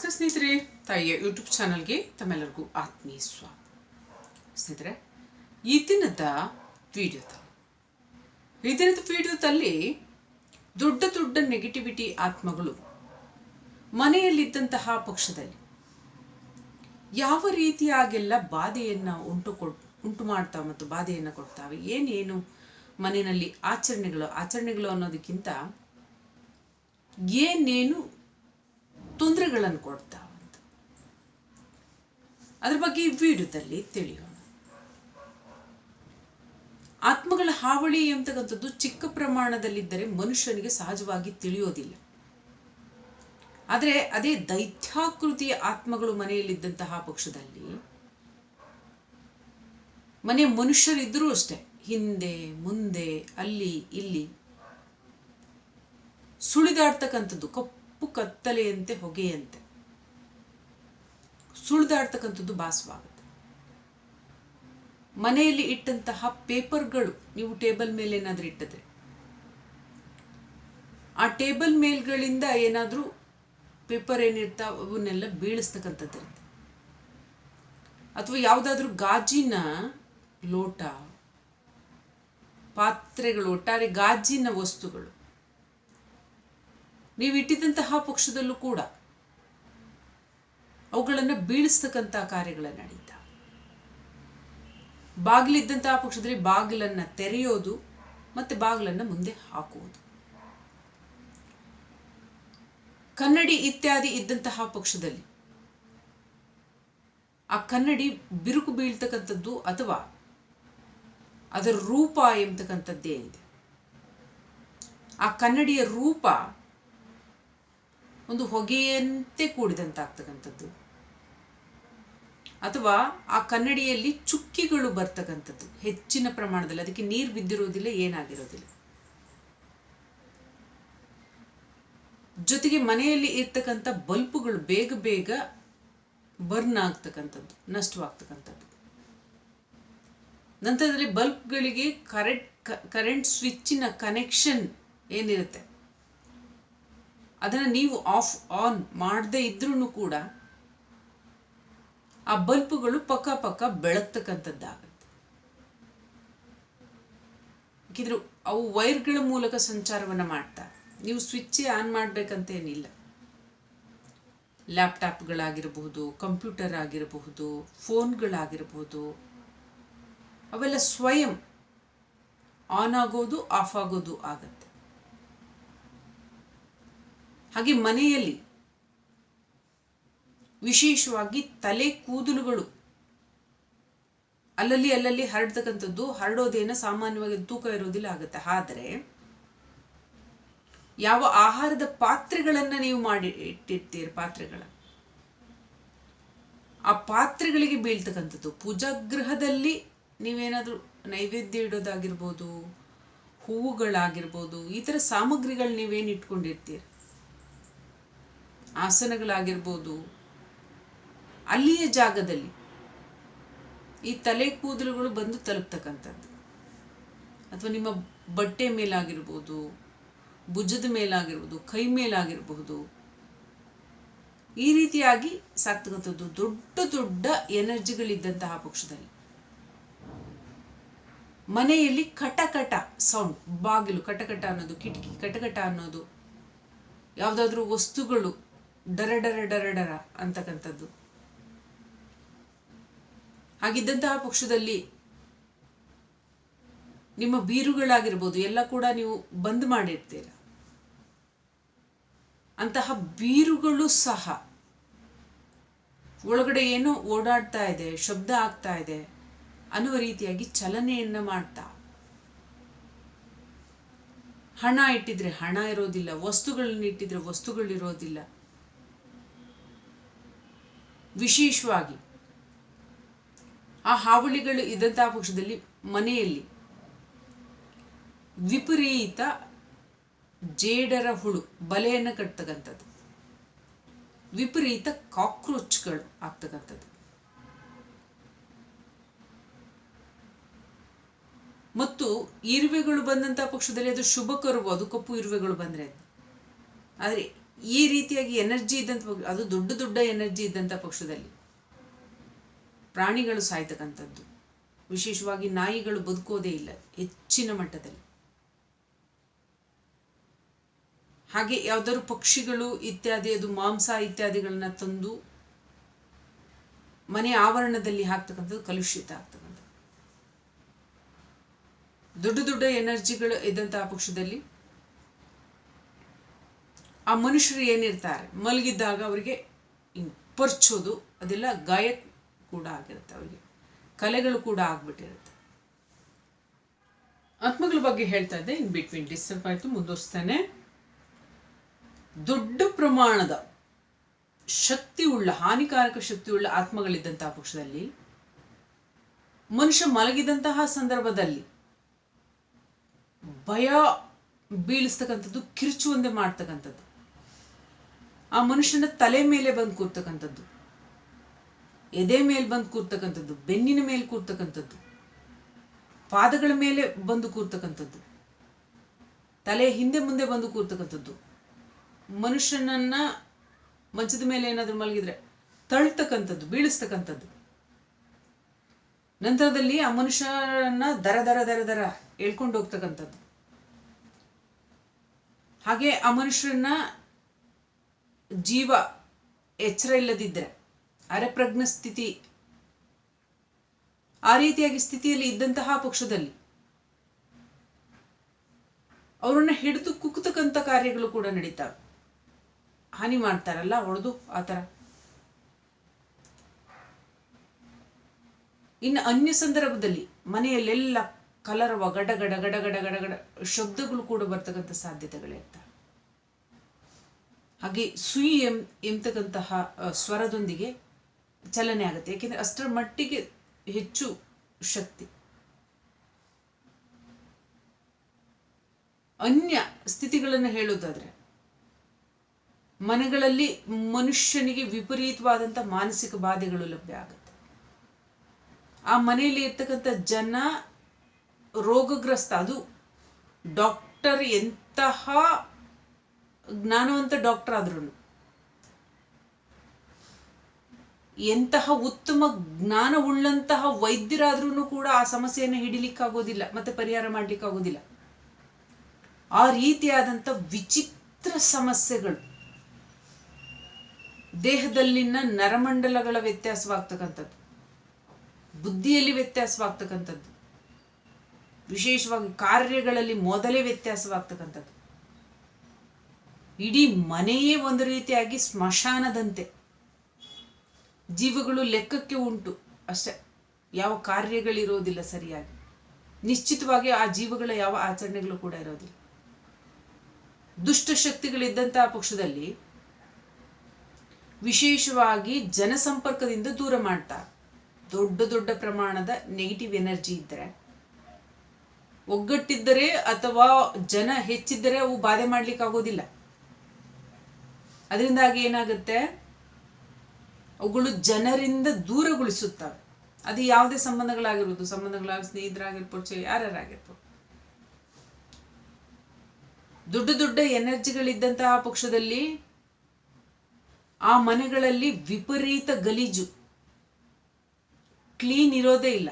ಸ್ನೇಹಿತರೆ, ತಾಯಿಯ ಯೂಟ್ಯೂಬ್ ಚಾನಲ್ಗೆ ತಮ್ಮೆಲ್ಲರಿಗೂ ಆತ್ಮೀಯ ಸ್ವಾಗತ. ಸ್ನೇಹಿತರೆ, ಈ ದಿನದ ವಿಡಿಯೋದ ಈ ದಿನದ ವಿಡಿಯೋದಲ್ಲಿ ದೊಡ್ಡ ದೊಡ್ಡ ನೆಗೆಟಿವಿಟಿ ಆತ್ಮಗಳು ಮನೆಯಲ್ಲಿದ್ದಂತಹ ಪಕ್ಷದಲ್ಲಿ ಯಾವ ರೀತಿಯಾಗೆಲ್ಲ ಬಾಧೆಯನ್ನು ಉಂಟು ಕೊಡ್, ಉಂಟು ಮಾಡ್ತಾವೆ ಮತ್ತು ಬಾಧೆಯನ್ನು ಕೊಡ್ತಾವೆ, ಏನೇನು ಮನೆಯಲ್ಲಿ ಆಚರಣೆಗಳು ಆಚರಣೆಗಳು ಅನ್ನೋದಕ್ಕಿಂತ ಏನೇನು ತೊಂದರೆಗಳನ್ನು ಕೊಡ್ತಾವಂತ ಅದ್ರ ಬಗ್ಗೆ ವೀಡಿಯೋದಲ್ಲಿ ತಿಳಿಯೋಣ. ಆತ್ಮಗಳ ಹಾವಳಿ ಎಂಬತಕ್ಕಂಥದ್ದು ಚಿಕ್ಕ ಪ್ರಮಾಣದಲ್ಲಿದ್ದರೆ ಮನುಷ್ಯನಿಗೆ ಸಹಜವಾಗಿ ತಿಳಿಯೋದಿಲ್ಲ. ಆದರೆ ಅದೇ ದೈತ್ಯಾಕೃತಿಯ ಆತ್ಮಗಳು ಮನೆಯಲ್ಲಿದ್ದಂತಹ ಪಕ್ಷದಲ್ಲಿ ಮನೆ ಮನುಷ್ಯರಿದ್ದರೂ ಅಷ್ಟೇ, ಹಿಂದೆ, ಮುಂದೆ, ಅಲ್ಲಿ, ಇಲ್ಲಿ ಸುಳಿದಾಡ್ತಕ್ಕಂಥದ್ದು ಕಪ್ಪು ಕತ್ತಲೆಯಂತೆ ಹೊಗೆಯಂತೆ. ಸುಳಿದಾಡ್ತಕ್ಕಂಥದ್ದು ಭಾಸವಾಗುತ್ತೆ. ಮನೆಯಲ್ಲಿ ಇಟ್ಟಂತಹ ಪೇಪರ್ಗಳು ನೀವು ಟೇಬಲ್ ಮೇಲೆ ಏನಾದರೂ ಇಟ್ಟಿದ್ರೆ. ಆ ಟೇಬಲ್ ಮೇಲ್ಗಳಿಂದ ಏನಾದರೂ ಪೇಪರ್ ಏನಿರ್ತಾವ ಅವನ್ನೆಲ್ಲ ಬೀಳಿಸ್ತಕ್ಕಂಥದ್ದು ಇರುತ್ತೆ. ಅಥವಾ ಯಾವುದಾದ್ರೂ ಗಾಜಿನ ಲೋಟ, ಪಾತ್ರೆಗಳು ಒಟ್ಟಾರೆ ಗಾಜಿನ ವಸ್ತುಗಳು. ನೀವು ಇಟ್ಟಿದ್ದಂತಹ ಪಕ್ಷದಲ್ಲೂ ಕೂಡ ಅವುಗಳನ್ನು ಬೀಳಿಸ್ತಕ್ಕಂಥ ಕಾರ್ಯಗಳ ನಡೀತಾ. ಬಾಗಿಲಿದ್ದಂತಹ ಪಕ್ಷದಲ್ಲಿ ಬಾಗಿಲನ್ನು ತೆರೆಯೋದು ಮತ್ತೆ ಬಾಗಿಲನ್ನು ಮುಂದೆ ಹಾಕುವುದು. ಕನ್ನಡಿ ಇತ್ಯಾದಿ ಇದ್ದಂತಹ ಪಕ್ಷದಲ್ಲಿ ಆ ಕನ್ನಡಿ ಬಿರುಕು ಬೀಳ್ತಕ್ಕಂಥದ್ದು ಅಥವಾ ಅದರ ರೂಪ ಎಂಬತಕ್ಕಂಥದ್ದೇನಿದೆ ಆ ಕನ್ನಡಿಯ ರೂಪ ಒಂದು ಹೊಗೆಯಂತೆ ಕೂಡಿದಂತಾಗ್ತಕ್ಕಂಥದ್ದು. ಅಥವಾ ಆ ಕನ್ನಡಿಯಲ್ಲಿ ಚುಕ್ಕಿಗಳು ಬರ್ತಕ್ಕಂಥದ್ದು. ಹೆಚ್ಚಿನ ಪ್ರಮಾಣದಲ್ಲಿ. ಅದಕ್ಕೆ ನೀರು ಬಿದ್ದಿರೋದಿಲ್ಲ, ಏನಾಗಿರೋದಿಲ್ಲ. ಜೊತೆಗೆ ಮನೆಯಲ್ಲಿ ಇರ್ತಕ್ಕಂಥ ಬಲ್ಪುಗಳು ಬೇಗ ಬೇಗ ಬರ್ನ್ ಆಗ್ತಕ್ಕಂಥದ್ದು, ನಷ್ಟವಾಗ್ತಕ್ಕಂಥದ್ದು. ನಂತರದಲ್ಲಿ ಬಲ್ಬ್ಗಳಿಗೆ ಕರೆಂಟ್ ಕರೆಂಟ್ ಸ್ವಿಚ್ಚಿನ ಕನೆಕ್ಷನ್ ಏನಿರುತ್ತೆ? ಅದನ್ನು ನೀವು ಆಫ್ ಆನ್ ಮಾಡದೇ ಇದ್ರೂ ಕೂಡ ಆ ಬಲ್ಬುಗಳು ಪಕ್ಕ ಪಕ್ಕ ಬೆಳಗ್ತಕ್ಕಂಥದ್ದಾಗುತ್ತೆ. ಯಾಕಿದ್ರೆ ಅವು ವೈರ್ಗಳ ಮೂಲಕ ಸಂಚಾರವನ್ನು ಮಾಡ್ತಾ ನೀವು ಸ್ವಿಚ್ಚೇ ಆನ್ ಮಾಡಬೇಕಂತೇನಿಲ್ಲ. ಲ್ಯಾಪ್ಟಾಪ್ಗಳಾಗಿರಬಹುದು ಕಂಪ್ಯೂಟರ್ ಆಗಿರಬಹುದು ಫೋನ್ಗಳಾಗಿರಬಹುದು ಅವೆಲ್ಲ ಸ್ವಯಂ ಆನ್ ಆಗೋದು ಆಫ್ ಆಗೋದು ಆಗತ್ತೆ. ಹಾಗೆ ಮನೆಯಲ್ಲಿ ವಿಶೇಷವಾಗಿ ತಲೆ ಕೂದಲುಗಳು. ಅಲ್ಲಲ್ಲಿ ಅಲ್ಲಲ್ಲಿ ಹರಡ್ತಕ್ಕಂಥದ್ದು ಹರಡೋದೇನ ಸಾಮಾನ್ಯವಾಗಿ ತೂಕ ಇರೋದಿಲ್ಲ ಆಗುತ್ತೆ. ಆದರೆ ಯಾವ ಆಹಾರದ ಪಾತ್ರೆಗಳನ್ನು ನೀವು ಮಾಡಿ ಇಟ್ಟಿರ್ತೀರಿ ಪಾತ್ರೆಗಳ? ಆ ಪಾತ್ರೆಗಳಿಗೆ ಬೀಳ್ತಕ್ಕಂಥದ್ದು ಪೂಜಾಗೃಹದಲ್ಲಿ ನೀವೇನಾದರೂ ನೈವೇದ್ಯ ಇಡೋದಾಗಿರ್ಬೋದು, ಹೂವುಗಳಾಗಿರ್ಬೋದು, ಈ ಥರ ಸಾಮಗ್ರಿಗಳು ನೀವೇನು ಇಟ್ಕೊಂಡಿರ್ತೀರಿ? ಆಸನಗಳಾಗಿರ್ಬೋದು. ಅಲ್ಲಿಯ ಜಾಗದಲ್ಲಿ ಈ ತಲೆ ಕೂದಲುಗಳು ಬಂದು ತಲುಪ್ತಕ್ಕಂಥದ್ದು. ಅಥವಾ ನಿಮ್ಮ ಬಟ್ಟೆ ಮೇಲಾಗಿರ್ಬೋದು, ಭುಜದ ಮೇಲಾಗಿರ್ಬೋದು, ಕೈ ಮೇಲಾಗಿರಬಹುದು ಈ ರೀತಿಯಾಗಿ ಸಾಕ್ತಕ್ಕಂಥದ್ದು ದೊಡ್ಡ ದೊಡ್ಡ ಎನರ್ಜಿಗಳಿದ್ದಂತಹ ಪಕ್ಷದಲ್ಲಿ. ಮನೆಯಲ್ಲಿ ಕಟಕಟ ಸೌಂಡ್, ಬಾಗಿಲು ಕಟಕಟ ಅನ್ನೋದು, ಕಿಟಕಿ ಕಟಕಟ ಅನ್ನೋದು, ಯಾವುದಾದ್ರೂ ವಸ್ತುಗಳು ಡರ ಡರ ಡರ ಡರ ಅಂತಕ್ಕಂಥದ್ದು. ಹಾಗಿದ್ದಂತಹ ಪಕ್ಷದಲ್ಲಿ ನಿಮ್ಮ ಬೀರುಗಳಾಗಿರ್ಬೋದು, ಎಲ್ಲ ಕೂಡ ನೀವು ಬಂದ್ ಮಾಡಿರ್ತೀರ. ಅಂತಹ ಬೀರುಗಳು ಸಹ ಒಳಗಡೆ ಏನೋ ಓಡಾಡ್ತಾ ಇದೆ, ಶಬ್ದ ಆಗ್ತಾ ಇದೆ, ಅನ್ನುವ ರೀತಿಯಾಗಿ ಚಲನೆಯನ್ನ ಮಾಡ್ತಾ. ಹಣ ಇಟ್ಟಿದ್ರೆ ಹಣ ಇರೋದಿಲ್ಲ, ವಸ್ತುಗಳನ್ನ ಇಟ್ಟಿದ್ರೆ ವಸ್ತುಗಳಿರೋದಿಲ್ಲ. ವಿಶೇಷವಾಗಿ ಆ ಹಾವಳಿಗಳು ಇದ್ದಂತಹ ಪಕ್ಷದಲ್ಲಿ ಮನೆಯಲ್ಲಿ ವಿಪರೀತ ಜೇಡರ ಹುಳು, ಬಲೆಯನ್ನು ಕಟ್ತಕ್ಕಂಥದ್ದು. ವಿಪರೀತ ಕಾಕ್ರೋಚ್ಗಳು ಆಗ್ತಕ್ಕಂಥದ್ದು. ಮತ್ತು ಇರುವೆಗಳು ಬಂದಂತಹ ಪಕ್ಷದಲ್ಲಿ ಅದು ಶುಭ ಕರುವು ಅದು ಕಪ್ಪು ಇರುವೆಗಳು ಬಂದರೆ. ಆದರೆ ಈ ರೀತಿಯಾಗಿ ಎನರ್ಜಿ ಇದ್ದಂಥ ಅದು ದೊಡ್ಡ ದೊಡ್ಡ ಎನರ್ಜಿ ಇದ್ದಂಥ ಪಕ್ಷದಲ್ಲಿ ಪ್ರಾಣಿಗಳು ಸಾಯ್ತಕ್ಕಂಥದ್ದು. ವಿಶೇಷವಾಗಿ ನಾಯಿಗಳು ಬದುಕೋದೇ ಇಲ್ಲ, ಹೆಚ್ಚಿನ ಮಟ್ಟದಲ್ಲಿ. ಹಾಗೆ ಯಾವ್ದಾದ್ರು ಪಕ್ಷಿಗಳು ಇತ್ಯಾದಿ, ಅದು ಮಾಂಸ ಇತ್ಯಾದಿಗಳನ್ನ ತಂದು ಮನೆ ಆವರಣದಲ್ಲಿ ಹಾಕ್ತಕ್ಕಂಥದ್ದು, ಕಲುಷಿತ ಆಗ್ತಕ್ಕಂಥದ್ದು. ದೊಡ್ಡ ದೊಡ್ಡ ಎನರ್ಜಿಗಳು ಇದ್ದಂತಹ ಪಕ್ಷದಲ್ಲಿ ಆ ಮನುಷ್ಯರು ಏನಿರ್ತಾರೆ? ಮಲಗಿದ್ದಾಗ ಅವರಿಗೆ ಪರ್ಚೋದು, ಅದೆಲ್ಲ ಗಾಯ ಕೂಡ ಆಗಿರುತ್ತೆ ಅವರಿಗೆ. ಕಲೆಗಳು ಕೂಡ ಆಗ್ಬಿಟ್ಟಿರುತ್ತೆ. ಆತ್ಮಗಳ ಬಗ್ಗೆ ಹೇಳ್ತಾ ಇದ್ದೆ, ಇನ್ ಬಿಟ್ವೀನ್ ಡಿಸ್ಟರ್ಬ್ ಆಯಿತು, ಮುಂದುವರಿಸ್ತಾನೆ. ದೊಡ್ಡ ಪ್ರಮಾಣದ ಶಕ್ತಿ ಉಳ್ಳ ಹಾನಿಕಾರಕ ಶಕ್ತಿ ಉಳ್ಳ ಆತ್ಮಗಳಿದ್ದಂತಹ ಪಕ್ಷದಲ್ಲಿ, ಮನುಷ್ಯ ಮಲಗಿದಂತಹ ಸಂದರ್ಭದಲ್ಲಿ ಭಯ ಬೀಳಿಸ್ತಕ್ಕಂಥದ್ದು ಕಿರ್ಚುವಂತೆ ಮಾಡ್ತಕ್ಕಂಥದ್ದು. ಆ ಮನುಷ್ಯನ ತಲೆ ಮೇಲೆ ಬಂದು ಕೂರ್ತಕ್ಕಂಥದ್ದು. ಎದೆ ಮೇಲೆ ಬಂದು ಕೂರ್ತಕ್ಕಂಥದ್ದು, ಬೆನ್ನಿನ ಮೇಲೆ ಕೂರ್ತಕ್ಕಂಥದ್ದು, ಪಾದಗಳ ಮೇಲೆ ಬಂದು ಕೂರ್ತಕ್ಕಂಥದ್ದು, ತಲೆ ಹಿಂದೆ ಮುಂದೆ ಬಂದು ಕೂರ್ತಕ್ಕಂಥದ್ದು. ಮನುಷ್ಯನನ್ನ ಮಂಚದ ಮೇಲೆ ಏನಾದರೂ ಮಲಗಿದ್ರೆ ತಳ್ತಕ್ಕಂಥದ್ದು, ಬೀಳಿಸ್ತಕ್ಕಂಥದ್ದು. ನಂತರದಲ್ಲಿ ಆ ಮನುಷ್ಯನನ್ನ ದರ ದರ ದರ ದರ ಎಳ್ಕೊಂಡು ಹೋಗ್ತಕ್ಕಂಥದ್ದು. ಹಾಗೆ ಆ ಮನುಷ್ಯರನ್ನ ಜೀವ ಎಚ್ಚರ ಇಲ್ಲದಿದ್ದರೆ ಅರೆಪ್ರಜ್ಞ ಸ್ಥಿತಿ, ಆ ರೀತಿಯಾಗಿ ಸ್ಥಿತಿಯಲ್ಲಿ ಇದ್ದಂತಹ ಪಕ್ಷದಲ್ಲಿ ಅವರನ್ನ ಹಿಡಿದು ಕುಕ್ತಕ್ಕಂಥ ಕಾರ್ಯಗಳು ಕೂಡ ನಡೀತಾವೆ ಹಾನಿ ಮಾಡ್ತಾರಲ್ಲ, ಹೊಡೆದು ಆ ಥರ. ಇನ್ನು ಅನ್ಯ ಸಂದರ್ಭದಲ್ಲಿ ಮನೆಯಲ್ಲೆಲ್ಲ ಕಲರವ ಗಡ ಗಡ ಗಡ ಗಡ ಗಡ ಗಡ ಶಬ್ದಗಳು ಕೂಡ ಬರ್ತಕ್ಕಂಥ ಸಾಧ್ಯತೆಗಳಿರ್ತವೆ ಹಾಗೆ ಸುಯಿ ಎಂ, ಎಂತಕ್ಕಂತಹ ಸ್ವರದೊಂದಿಗೆ ಚಲನೆ ಆಗುತ್ತೆ. ಯಾಕೆಂದರೆ ಅಷ್ಟರ ಮಟ್ಟಿಗೆ ಹೆಚ್ಚು ಶಕ್ತಿ. ಅನ್ಯ ಸ್ಥಿತಿಗಳನ್ನು ಹೇಳೋದಾದ್ರೆ, ಮನೆಗಳಲ್ಲಿ ಮನುಷ್ಯನಿಗೆ ವಿಪರೀತವಾದಂಥ ಮಾನಸಿಕ ಬಾಧೆಗಳು ಲಭ್ಯ ಆಗುತ್ತೆ. ಆ ಮನೆಯಲ್ಲಿ ಇರ್ತಕ್ಕಂಥ ಜನ ರೋಗಗ್ರಸ್ತ, ಅದು ಡಾಕ್ಟರ್ ಎಂತಹ ಜ್ಞಾನವಂತ ಡಾಕ್ಟರ್ ಆದ್ರೂ ಎಂತಹ ಉತ್ತಮ ಜ್ಞಾನವುಳ್ಳಂತಹ ವೈದ್ಯರಾದ್ರೂ ಕೂಡ ಆ ಸಮಸ್ಯೆಯನ್ನು ಹಿಡಿಲಿಕ್ಕಾಗೋದಿಲ್ಲ, ಮತ್ತೆ ಪರಿಹಾರ ಮಾಡ್ಲಿಕ್ಕಾಗೋದಿಲ್ಲ. ಆ ರೀತಿಯಾದಂಥ ವಿಚಿತ್ರ ಸಮಸ್ಯೆಗಳು ದೇಹದಲ್ಲಿನ ನರಮಂಡಲಗಳ ವ್ಯತ್ಯಾಸವಾಗ್ತಕ್ಕಂಥದ್ದು, ಬುದ್ಧಿಯಲ್ಲಿ ವ್ಯತ್ಯಾಸವಾಗ್ತಕ್ಕಂಥದ್ದು, ವಿಶೇಷವಾಗಿ ಕಾರ್ಯಗಳಲ್ಲಿ ಮೊದಲೇ ವ್ಯತ್ಯಾಸವಾಗ್ತಕ್ಕಂಥದ್ದು. ಇಡೀ ಮನೆಯೇ ಒಂದು ರೀತಿಯಾಗಿ ಸ್ಮಶಾನದಂತೆ. ಜೀವಗಳು ಲೆಕ್ಕಕ್ಕೆ ಉಂಟು. ಅಷ್ಟೆ, ಯಾವ ಕಾರ್ಯಗಳಿರೋದಿಲ್ಲ ಸರಿಯಾಗಿ. ನಿಶ್ಚಿತವಾಗಿ ಆ ಜೀವಗಳ ಯಾವ ಆಚರಣೆಗಳು ಕೂಡ ಇರೋದಿಲ್ಲ. ದುಷ್ಟಶಕ್ತಿಗಳಿದ್ದಂತಹ ಪಕ್ಷದಲ್ಲಿ ವಿಶೇಷವಾಗಿ ಜನಸಂಪರ್ಕದಿಂದ ದೂರ ಮಾಡ್ತಾ, ದೊಡ್ಡ ದೊಡ್ಡ ಪ್ರಮಾಣದ ನೆಗೆಟಿವ್ ಎನರ್ಜಿ ಇದ್ದರೆ ಒಗ್ಗಟ್ಟಿದ್ದರೆ ಅಥವಾ ಜನ ಹೆಚ್ಚಿದ್ದರೆ ಅವು ಬಾಧೆ ಮಾಡ್ಲಿಕ್ಕೆ ಆಗೋದಿಲ್ಲ ಅದರಿಂದಾಗಿ ಏನಾಗುತ್ತೆ? ಅವುಗಳು ಜನರಿಂದ ದೂರಗೊಳಿಸುತ್ತವೆ. ಅದು ಯಾವುದೇ ಸಂಬಂಧಗಳಾಗಿರ್ಬೋದು. ಸಂಬಂಧಗಳಾಗಿ ಸ್ನೇಹಿತರಾಗಿರ್ಬೋದು, ಚೆ- ಯಾರ್ಯಾರಾಗಿರ್ಬೋದು. ದೊಡ್ಡ ದೊಡ್ಡ ಎನರ್ಜಿಗಳಿದ್ದಂತಹ ಪಕ್ಷದಲ್ಲಿ ಆ ಮನೆಗಳಲ್ಲಿ ವಿಪರೀತ ಗಲೀಜು. ಕ್ಲೀನ್ ಇರೋದೇ ಇಲ್ಲ.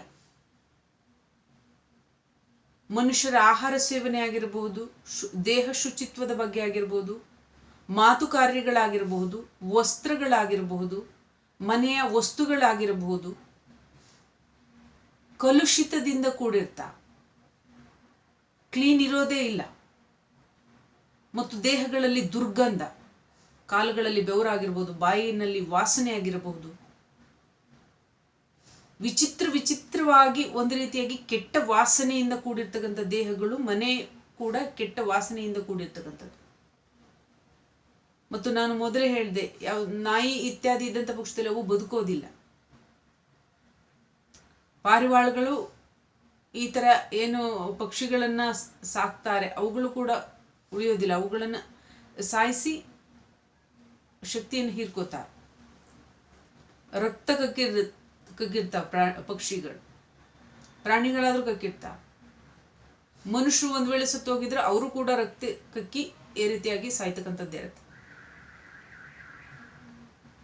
ಮನುಷ್ಯರ ಆಹಾರ ಸೇವನೆ ಆಗಿರ್ಬೋದು ದೇಹ ಶುಚಿತ್ವದ ಬಗ್ಗೆ ಆಗಿರಬಹುದು ಮಾತು ಕಾರ್ಯಗಳಾಗಿರಬಹುದು ವಸ್ತ್ರಗಳಾಗಿರಬಹುದು, ಮನೆಯ ವಸ್ತುಗಳಾಗಿರಬಹುದು. ಕಲುಷಿತದಿಂದ ಕೂಡಿರ್ತ. ಕ್ಲೀನ್ ಇರೋದೇ ಇಲ್ಲ. ಮತ್ತು ದೇಹಗಳಲ್ಲಿ ದುರ್ಗಂಧ. ಕಾಲುಗಳಲ್ಲಿ ಬೆವರಾಗಿರ್ಬೋದು ಬಾಯಿನಲ್ಲಿ ವಾಸನೆ ಆಗಿರಬಹುದು ವಿಚಿತ್ರ ವಿಚಿತ್ರವಾಗಿ ಒಂದು ರೀತಿಯಾಗಿ ಕೆಟ್ಟ ವಾಸನೆಯಿಂದ ಕೂಡಿರ್ತಕ್ಕಂಥ ದೇಹಗಳು, ಮನೆ ಕೂಡ ಕೆಟ್ಟ ವಾಸನೆಯಿಂದ ಕೂಡಿರ್ತಕ್ಕಂಥದ್ದು. ಮತ್ತು ನಾನು ಮೊದಲೇ ಹೇಳಿದೆ, ಯಾವ ನಾಯಿ ಇತ್ಯಾದಿ ಇದ್ದಂಥ ಪಕ್ಷದಲ್ಲಿ ಅವು ಬದುಕೋದಿಲ್ಲ. ಪಾರಿವಾಳಗಳು ಈ ಥರ ಏನು ಪಕ್ಷಿಗಳನ್ನು ಸಾಕ್ತಾರೆ, ಅವುಗಳು ಕೂಡ ಉಳಿಯೋದಿಲ್ಲ. ಅವುಗಳನ್ನು ಸಾಯಿಸಿ ಶಕ್ತಿಯನ್ನು ಹೀರ್ಕೋತಾರೆ. ರಕ್ತ ಕಕ್ಕಿರ್, ಕಕ್ಕಿರ್ತಾವ ಪ್ರಾ, ಪಕ್ಷಿಗಳು. ಪ್ರಾಣಿಗಳಾದರೂ ಕಕ್ಕಿರ್ತಾವ. ಮನುಷ್ಯರು ಒಂದು ವೇಳೆ ಸತ್ತೋಗಿದ್ರೆ ಅವರು ಕೂಡ ರಕ್ತ ಕಕ್ಕಿ ಈ ರೀತಿಯಾಗಿ ಸಾಯ್ತಕ್ಕಂಥದ್ದು ಇರುತ್ತೆ.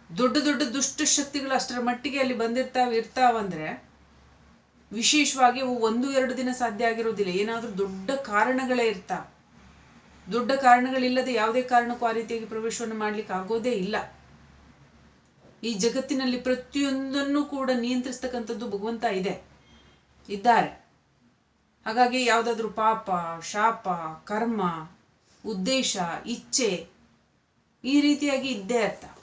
ದೊಡ್ಡ ದೊಡ್ಡ ದುಷ್ಟ ಶಕ್ತಿಗಳು ಅಷ್ಟರ ಮಟ್ಟಿಗೆ ಅಲ್ಲಿ ಬಂದಿರ್ತಾವ ಇರ್ತಾವಂದ್ರೆ ವಿಶೇಷವಾಗಿ ಅವು ಒಂದು ಎರಡು ದಿನ ಸಾಧ್ಯ ಆಗಿರೋದಿಲ್ಲ. ಏನಾದರೂ ದೊಡ್ಡ ಕಾರಣಗಳೇ ಇರ್ತಾವ. ದೊಡ್ಡ ಕಾರಣಗಳಿಲ್ಲದೆ ಯಾವುದೇ ಕಾರಣಕ್ಕೂ ಆ ರೀತಿಯಾಗಿ ಪ್ರವೇಶವನ್ನು ಮಾಡ್ಲಿಕ್ಕೆ ಆಗೋದೇ ಇಲ್ಲ. ಈ ಜಗತ್ತಿನಲ್ಲಿ ಪ್ರತಿಯೊಂದನ್ನು ಕೂಡ ನಿಯಂತ್ರಿಸ್ತಕ್ಕಂಥದ್ದು ಭಗವಂತ ಇದೆ, ಇದ್ದಾರೆ. ಹಾಗಾಗಿ ಯಾವುದಾದ್ರೂ ಪಾಪ, ಶಾಪ, ಕರ್ಮ, ಉದ್ದೇಶ, ಇಚ್ಛೆ ಈ ರೀತಿಯಾಗಿ ಇದ್ದೇ ಇರ್ತಾವ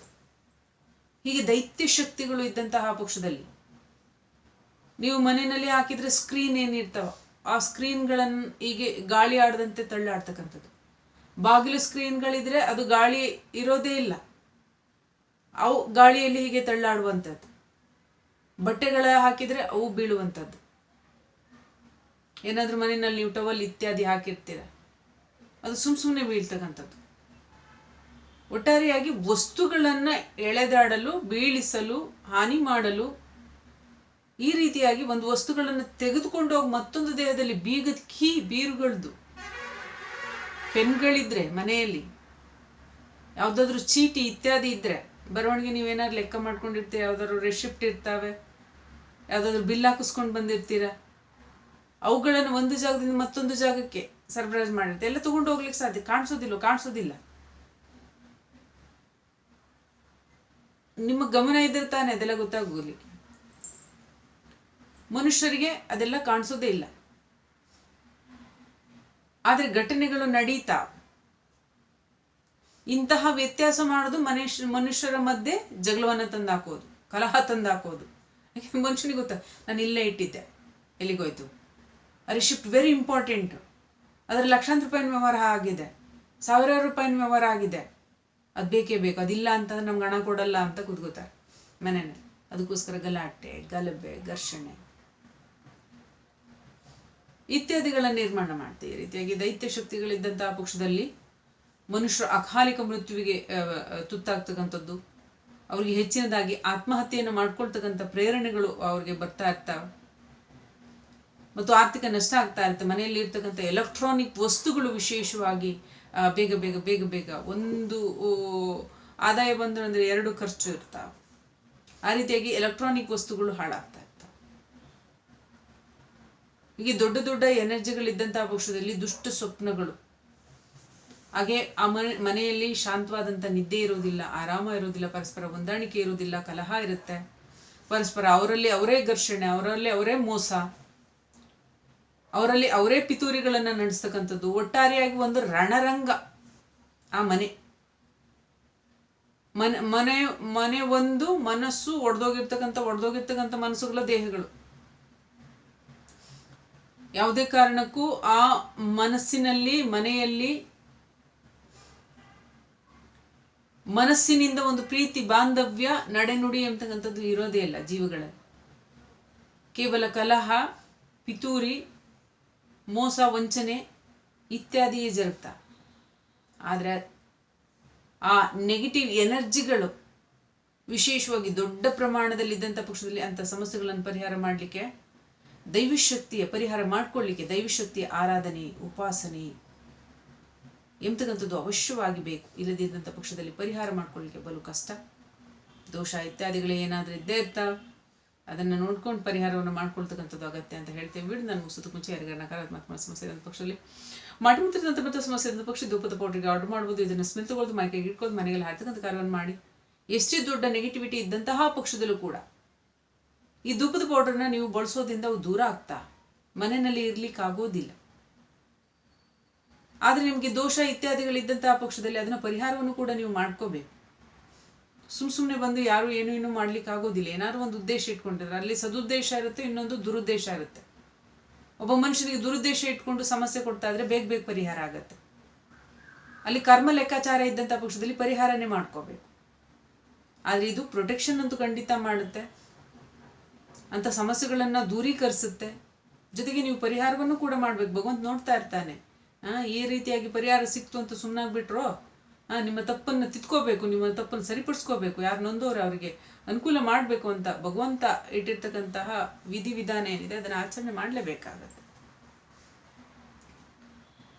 ಹೀಗೆ ದೈತ್ಯ ಶಕ್ತಿಗಳು ಇದ್ದಂತಹ ಪಕ್ಷದಲ್ಲಿ ನೀವು ಮನೆಯಲ್ಲಿ ಹಾಕಿದ್ರೆ ಸ್ಕ್ರೀನ್ ಏನಿರ್ತಾವ ಆ ಸ್ಕ್ರೀನ್ಗಳನ್ನು ಹೀಗೆ ಗಾಳಿ ಆಡದಂತೆ ತಳ್ಳಾಡ್ತಕ್ಕಂಥದ್ದು. ಬಾಗಿಲು ಸ್ಕ್ರೀನ್ಗಳಿದ್ರೆ ಅದು ಗಾಳಿ ಇರೋದೇ ಇಲ್ಲ. ಅವು ಗಾಳಿಯಲ್ಲಿ ಹೀಗೆ ತಳ್ಳಾಡುವಂಥದ್ದು. ಬಟ್ಟೆಗಳ ಹಾಕಿದ್ರೆ ಅವು ಬೀಳುವಂಥದ್ದು. ಏನಾದರೂ ಮನೆಯಲ್ಲಿ ನೀವು ಟವಲ್ ಇತ್ಯಾದಿ ಹಾಕಿರ್ತೀರ. ಅದು ಸುಮ್ ಸುಮ್ಮನೆ ಬೀಳ್ತಕ್ಕಂಥದ್ದು. ಒಟ್ಟಾರೆಯಾಗಿ ವಸ್ತುಗಳನ್ನು ಎಳೆದಾಡಲು, ಬೀಳಿಸಲು, ಹಾನಿ ಮಾಡಲು, ಈ ರೀತಿಯಾಗಿ ಒಂದು ವಸ್ತುಗಳನ್ನು ತೆಗೆದುಕೊಂಡು ಹೋಗಿ ಮತ್ತೊಂದು ದೇಹದಲ್ಲಿ ಬೀಗದ ಕೀ ಬೀರುಗಳದ್ದು ಪೆನ್ಗಳಿದ್ರೆ ಮನೆಯಲ್ಲಿ, ಯಾವುದಾದ್ರೂ ಚೀಟಿ ಇತ್ಯಾದಿ ಇದ್ದರೆ ಬರವಣಿಗೆ ನೀವೇನಾದ್ರು ಲೆಕ್ಕ ಮಾಡ್ಕೊಂಡಿರ್ತೀರ, ಯಾವುದಾದ್ರು ರೆಸಿಪ್ಟ್ ಇರ್ತಾವೆ, ಯಾವುದಾದ್ರೂ ಬಿಲ್ ಹಾಕಿಸ್ಕೊಂಡು ಬಂದಿರ್ತೀರ, ಅವುಗಳನ್ನು ಒಂದು ಜಾಗದಿಂದ ಮತ್ತೊಂದು ಜಾಗಕ್ಕೆ ಸರ್ಪ್ರೈಸ್ ಮಾಡಿರ್ತೀವಿ ಎಲ್ಲ ತಗೊಂಡು ಹೋಗ್ಲಿಕ್ಕೆ ಸಾಧ್ಯ ಕಾಣಿಸೋದಿಲ್ಲ ಕಾಣಿಸೋದಿಲ್ಲ. ನಿಮ್ಮ ಗಮನ ಇದ್ರೆ ತಾನೆ ಅದೆಲ್ಲ ಗೊತ್ತಾಗೋಲಿ ಮನುಷ್ಯರಿಗೆ ಅದೆಲ್ಲ ಕಾಣಿಸೋದೇ ಇಲ್ಲ. ಆದರೆ ಘಟನೆಗಳು ನಡೀತಾ. ಇಂತಹ ವ್ಯತ್ಯಾಸ ಮಾಡೋದು ಮನುಷ್ಯ, ಮನುಷ್ಯರ ಮಧ್ಯೆ ಜಗಳವನ್ನ ತಂದಾಕೋದು, ಕಲಹ ತಂದಾಕೋದು. ಮನುಷ್ಯನಿಗೆ ಗೊತ್ತಾ, ನಾನು ಇಲ್ಲೇ ಇಟ್ಟಿದ್ದೆ, ಎಲ್ಲಿಗೋಯ್ತು? ಅರೆ ಶಿಫ್ಟ್ ವೆರಿ ಇಂಪಾರ್ಟೆಂಟ್. ಅದರ ಲಕ್ಷಾಂತರ ರೂಪಾಯಿನ ವ್ಯವಹಾರ ಆಗಿದೆ, ಸಾವಿರಾರು ರೂಪಾಯಿನ ವ್ಯವಹಾರ ಆಗಿದೆ. ಅದು ಬೇಕೇ ಬೇಕು. ಅದಿಲ್ಲ ಅಂತಂದ್ರೆ ನಮ್ಗೆ ಹಣ ಕೊಡಲ್ಲ ಅಂತ ಕೂತ್ಕೋತಾರೆ ಮನೇನೆ ಅದಕ್ಕೋಸ್ಕರ ಗಲಾಟೆ, ಗಲಭೆ, ಘರ್ಷಣೆ. ಇತ್ಯಾದಿಗಳ ನಿರ್ಮಾಣ ಮಾಡ್ತೀವಿ ಈ ರೀತಿಯಾಗಿ. ದೈತ್ಯ ಶಕ್ತಿಗಳಿದ್ದಂತಹ ಪಕ್ಷದಲ್ಲಿ ಮನುಷ್ಯರು ಅಕಾಲಿಕ ಮೃತ್ಯುವಿಗೆ ತುತ್ತಾಗ್ತಕ್ಕಂಥದ್ದು. ಅವ್ರಿಗೆ ಹೆಚ್ಚಿನದಾಗಿ ಆತ್ಮಹತ್ಯೆಯನ್ನು ಮಾಡ್ಕೊಳ್ತಕ್ಕಂಥ ಪ್ರೇರಣೆಗಳು ಅವ್ರಿಗೆ ಬರ್ತಾ ಇರ್ತಾವೆ. ಮತ್ತು ಆರ್ಥಿಕ ನಷ್ಟ ಆಗ್ತಾ ಇರುತ್ತೆ. ಮನೆಯಲ್ಲಿ ಇರ್ತಕ್ಕಂಥ ಎಲೆಕ್ಟ್ರಾನಿಕ್ ವಸ್ತುಗಳು ವಿಶೇಷವಾಗಿ ಬೇಗ ಬೇಗ ಬೇಗ ಬೇಗ ಒಂದು ಆದಾಯ ಬಂದ್ರೆ ಅಂದರೆ ಎರಡು ಖರ್ಚು ಇರ್ತಾವೆ ಆ ರೀತಿಯಾಗಿ ಎಲೆಕ್ಟ್ರಾನಿಕ್ ವಸ್ತುಗಳು ಹಾಳಾಗ್ತಾ ಇರ್ತವೆ ಹೀಗೆ ದೊಡ್ಡ ದೊಡ್ಡ ಎನರ್ಜಿಗಳಿದ್ದಂತಹ ಪಕ್ಷದಲ್ಲಿ ದುಷ್ಟ ಸ್ವಪ್ನಗಳು. ಹಾಗೆ ಆ ಮನೆ, ಮನೆಯಲ್ಲಿ ಶಾಂತವಾದಂಥ ನಿದ್ದೆ ಇರೋದಿಲ್ಲ, ಆರಾಮ ಇರೋದಿಲ್ಲ, ಪರಸ್ಪರ ಹೊಂದಾಣಿಕೆ ಇರೋದಿಲ್ಲ, ಕಲಹ ಇರುತ್ತೆ. ಪರಸ್ಪರ ಅವರಲ್ಲಿ ಅವರೇ ಘರ್ಷಣೆ, ಅವರಲ್ಲಿ ಅವರೇ ಮೋಸ. ಅವರಲ್ಲಿ ಅವರೇ ಪಿತೂರಿಗಳನ್ನು ನಡೆಸ್ತಕ್ಕಂಥದ್ದು. ಒಟ್ಟಾರೆಯಾಗಿ ಒಂದು ರಣರಂಗ ಆ ಮನೆ. ಮನೆ ಮನೆ ಮನೆ ಒಂದು ಮನಸ್ಸು ಒಡೆದೋಗಿರ್ತಕ್ಕಂಥ ಒಡೆದೋಗಿರ್ತಕ್ಕಂಥ ಮನಸ್ಸುಗಳ ದೇಹಗಳು. ಯಾವುದೇ ಕಾರಣಕ್ಕೂ ಆ ಮನಸ್ಸಿನಲ್ಲಿ, ಮನೆಯಲ್ಲಿ ಮನಸ್ಸಿನಿಂದ ಒಂದು ಪ್ರೀತಿ, ಬಾಂಧವ್ಯ, ನಡೆನುಡಿ ಅಂತಕ್ಕಂಥದ್ದು ಇರೋದೇ ಇಲ್ಲ ಜೀವಗಳಲ್ಲಿ. ಕೇವಲ ಕಲಹ, ಪಿತೂರಿ ಮೋಸ, ವಂಚನೆ ಇತ್ಯಾದಿಯೇ ಜರುಗ್ತಾ. ಆದರೆ ಆ ನೆಗೆಟಿವ್ ಎನರ್ಜಿಗಳು ವಿಶೇಷವಾಗಿ ದೊಡ್ಡ ಪ್ರಮಾಣದಲ್ಲಿದ್ದಂಥ ಪಕ್ಷದಲ್ಲಿ ಅಂಥ ಸಮಸ್ಯೆಗಳನ್ನು ಪರಿಹಾರ ಮಾಡಲಿಕ್ಕೆ, ದೈವಶಕ್ತಿಯ ಪರಿಹಾರ ಮಾಡಿಕೊಳ್ಳಿಕ್ಕೆ, ದೈವಶಕ್ತಿಯ ಆರಾಧನೆ, ಉಪಾಸನೆ ಎಂತಕ್ಕಂಥದ್ದು ಅವಶ್ಯವಾಗಿ ಬೇಕು, ಇಲ್ಲದಿದ್ದಂಥ ಪಕ್ಷದಲ್ಲಿ ಪರಿಹಾರ ಮಾಡ್ಕೊಳ್ಳಿಕ್ಕೆ ಬಲು ಕಷ್ಟ. ದೋಷ ಇತ್ಯಾದಿಗಳು ಏನಾದರೂ ಇದ್ದೇ ಇರ್ತಾವೆ. ಅದನ್ನು ನೋಡ್ಕೊಂಡು ಪರಿಹಾರವನ್ನು ಮಾಡ್ಕೊಳ್ತಕ್ಕಂಥದ್ದು ಅಗತ್ಯ ಅಂತ ಹೇಳ್ತೇವೆ. ಬಿಡು, ನಾನು ಮುಗಿಸೋದಕ್ಕೆ ಮುಂಚೆ ಯಾರಿಗಾರ ನಕಾರಾತ್ಮಕ ಸಮಸ್ಯೆ ಇದ್ದಂಥ ಪಕ್ಷದಲ್ಲಿ. ಮಾಟಮೂತ್ರದಂಥ ಮತ್ತು ಸಮಸ್ಯೆ ಇದ್ದ ಪಕ್ಷ, ಧೂಪದ ಪೌಡ್ರಿಗೆ ಆರ್ಡರ್ ಮಾಡ್ಬೋದು, ಇದನ್ನು ಸ್ಮೆಲ್ ತಗೊಳ್ದು ಮೈಕೈಗೆ ಇಟ್ಕೊಂಡು ಮನೆಯಲ್ಲಿ ಹಾಕ್ತಕ್ಕಂಥ ಕಾರ್ಯವನ್ನು ಮಾಡಿ. ಎಷ್ಟೇ ದೊಡ್ಡ ನೆಗೆಟಿವಿಟಿ ಇದ್ದಂತಹ ಪಕ್ಷದಲ್ಲೂ ಕೂಡ ಈ ಧೂಪದ ಪೌಡರ್ನ ನೀವು ಬಳಸೋದ್ರಿಂದ ಅವು ದೂರ ಆಗ್ತಾ ಮನೆಯಲ್ಲಿ ಇರ್ಲಿಕ್ಕೆ ಆಗೋದಿಲ್ಲ ಆದರೆ ನಿಮಗೆ ದೋಷ ಇತ್ಯಾದಿಗಳಿದ್ದಂತಹ ಪಕ್ಷದಲ್ಲಿ ಅದನ್ನ ಪರಿಹಾರವನ್ನು ಕೂಡ ನೀವು ಮಾಡ್ಕೋಬೇಕು. ಸುಮ್ ಸುಮ್ನೆ ಬಂದು ಯಾರು ಏನು ಏನು ಮಾಡ್ಲಿಕ್ಕೆ ಆಗೋದಿಲ್ಲ. ಏನಾದ್ರು ಒಂದು ಉದ್ದೇಶ ಇಟ್ಕೊಂಡಿದ್ರೆ, ಅಲ್ಲಿ ಸದುದ್ದೇಶ ಇರುತ್ತೆ, ಇನ್ನೊಂದು ದುರುದ್ದೇಶ ಇರುತ್ತೆ. ಒಬ್ಬ ಮನುಷ್ಯನಿಗೆ ದುರುದ್ದೇಶ ಇಟ್ಕೊಂಡು ಸಮಸ್ಯೆ ಕೊಡ್ತಾ ಇದ್ರೆ ಬೇಗ ಬೇಗ ಪರಿಹಾರ ಆಗತ್ತೆ. ಅಲ್ಲಿ ಕರ್ಮ ಲೆಕ್ಕಾಚಾರ ಇದ್ದಂಥ ಪಕ್ಷದಲ್ಲಿ ಪರಿಹಾರನೇ ಮಾಡ್ಕೋಬೇಕು. ಆದರೆ ಇದು ಪ್ರೊಟೆಕ್ಷನ್ ಅಂತೂ ಖಂಡಿತ ಮಾಡುತ್ತೆ. ಅಂತ ಸಮಸ್ಯೆಗಳನ್ನ ದೂರೀಕರಿಸುತ್ತೆ. ಜೊತೆಗೆ ನೀವು ಪರಿಹಾರವನ್ನು ಕೂಡ ಮಾಡ್ಬೇಕು. ಭಗವಂತ ನೋಡ್ತಾ ಇರ್ತಾನೆ. ಈ ರೀತಿಯಾಗಿ ಪರಿಹಾರ ಸಿಕ್ತು ಅಂತ ಸುಮ್ಮನಾಗ್ಬಿಟ್ರೋ ನಿಮ್ಮ ತಪ್ಪನ್ನು ತಿದ್ಕೋಬೇಕು, ನಿಮ್ಮ ತಪ್ಪನ್ನು ಸರಿಪಡಿಸ್ಕೋಬೇಕು, ಯಾರು ನೊಂದವ್ರೆ ಅವರಿಗೆ ಅನುಕೂಲ ಮಾಡಬೇಕು ಅಂತ ಭಗವಂತ ಇಟ್ಟಿರ್ತಕ್ಕಂತಹ ವಿಧಿವಿಧಾನ ಏನಿದೆ, ಅದನ್ನು ಆಚರಣೆ ಮಾಡಲೇಬೇಕಾಗತ್ತೆ.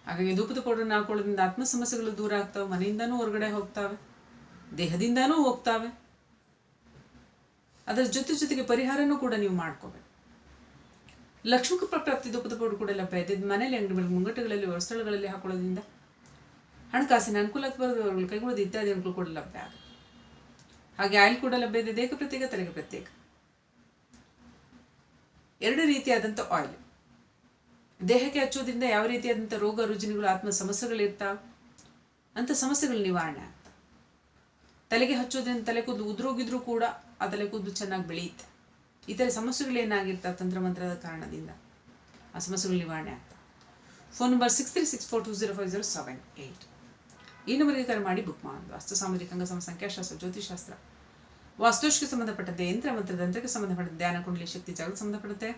ಹಾಗಾಗಿ ಧೂಪದ ಪೌಡರ್ನ ಹಾಕೊಳ್ಳೋದ್ರಿಂದ ಆತ್ಮ ಸಮಸ್ಯೆಗಳು ದೂರ ಆಗ್ತಾವೆ, ಮನೆಯಿಂದನೂ ಹೊರಗಡೆ ಹೋಗ್ತಾವೆ, ದೇಹದಿಂದನೂ ಹೋಗ್ತಾವೆ. ಅದರ ಜೊತೆ ಜೊತೆಗೆ ಪರಿಹಾರನೂ ಕೂಡ ನೀವು ಮಾಡ್ಕೋಬೇಕು. ಲಕ್ಷ್ಮಿ ಪ್ರಾಪ್ತಿ ಧೂಪದ ಪೌಡರ್ ಕೂಡ ಲಭ್ಯ ಇದೆ. ಮನೇಲಿ ಮನೆಯಲ್ಲಿ ಅಂಗಡಿ ಮುಂಗಟ್ಟುಗಳಲ್ಲಿ, ಹೊರಸ್ಥಳಗಳಲ್ಲಿ ಹಾಕೊಳ್ಳೋದ್ರಿಂದ ಹಣಕಾಸಿನ ಅನುಕೂಲಕ್ಕೆ ಬರೆದವರು ಕೈಗೊಳ್ಳೋದು ಇತ್ಯಾದಿ ಅನುಕೂಲ ಕೂಡ ಲಭ್ಯ ಆಗುತ್ತೆ ಹಾಗೆ ಆಯಿಲ್ ಕೂಡ ಲಭ್ಯ ಇದೆ ದೇಹ ಪ್ರತ್ಯೇಕ, ತಲೆಗೆ ಪ್ರತ್ಯೇಕ? ಎರಡು ರೀತಿಯಾದಂಥ ಆಯಿಲ್ ದೇಹಕ್ಕೆ ಹಚ್ಚೋದ್ರಿಂದ ಯಾವ ರೀತಿಯಾದಂಥ ರೋಗ, ರುಜಿನಗಳು, ಆತ್ಮ ಸಮಸ್ಯೆಗಳಿರ್ತಾವೆ? ಅಂಥ ಸಮಸ್ಯೆಗಳು ನಿವಾರಣೆ ಆಗ್ತಾ ತಲೆಗೆ ಹಚ್ಚೋದ್ರಿಂದ ತಲೆ ಕುದ್ದು ಉದ್ರೋಗಿದ್ರೂ ಕೂಡ ಆ ತಲೆ ಕುದ್ದು ಚೆನ್ನಾಗಿ ಬೆಳೆಯುತ್ತೆ. ಇತರ ತಂತ್ರ ತಂತ್ರಮಂತ್ರದ ಕಾರಣದಿಂದ? ಆ ಸಮಸ್ಯೆಗಳು ನಿವಾರಣೆ ಆಗ್ತಾ phone number six three six four two zero five zero seven eight ಈ ನಂಬರ್ಗೆ ಮಾಡಿ ಬುಕ್ ಮಾಡೋದು ವಾಸ್ತು ಸಾಮಾಜಿಕ ಅಂಗ ಸಮ ಸಂಖ್ಯಾಶಾಸ್ತ್ರ ಜ್ಯೋತಿಷಾಸ್ತ್ರ ವಾಸ್ತುಷ್ಗೆ ಸಂಬಂಧಪಟ್ಟಂತೆ ಯಂತ್ರ ಮಂತ್ರ ತಂತ್ರಕ್ಕೆ ಸಂಬಂಧಪಟ್ಟಂತೆ ಧ್ಯಾನ, ಕುಂಡಲಿ, ಶಕ್ತಿ ಜಾಗಕ್ಕೆ ಸಂಬಂಧಪಡುತ್ತೆ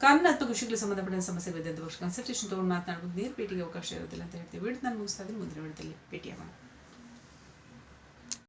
ಕಾನೂನಾತ್ಮಕ ವಿಷಯಗಳಿಗೆ ಸಂಬಂಧಪಟ್ಟ ವರ್ಷ ಕನ್ಸಲ್ಟೇಷನ್ ತೊಗೊಂಡು ಮಾತನಾಡಬಹುದು ನೇರ ಭೇಟಿಗೆ ಅವಕಾಶ ಇರೋದಿಲ್ಲ ಅಂತ ಹೇಳ್ತೀವಿ. ವಿಡಿಯೋ ನಾನು ಮುಗಿಸ್ತಾ ಇದ್ದೀನಿ. ಮುಂದಿನ ವಿಡಿಯೋದಲ್ಲಿ ಭೇಟಿಯಾಗೋಣ.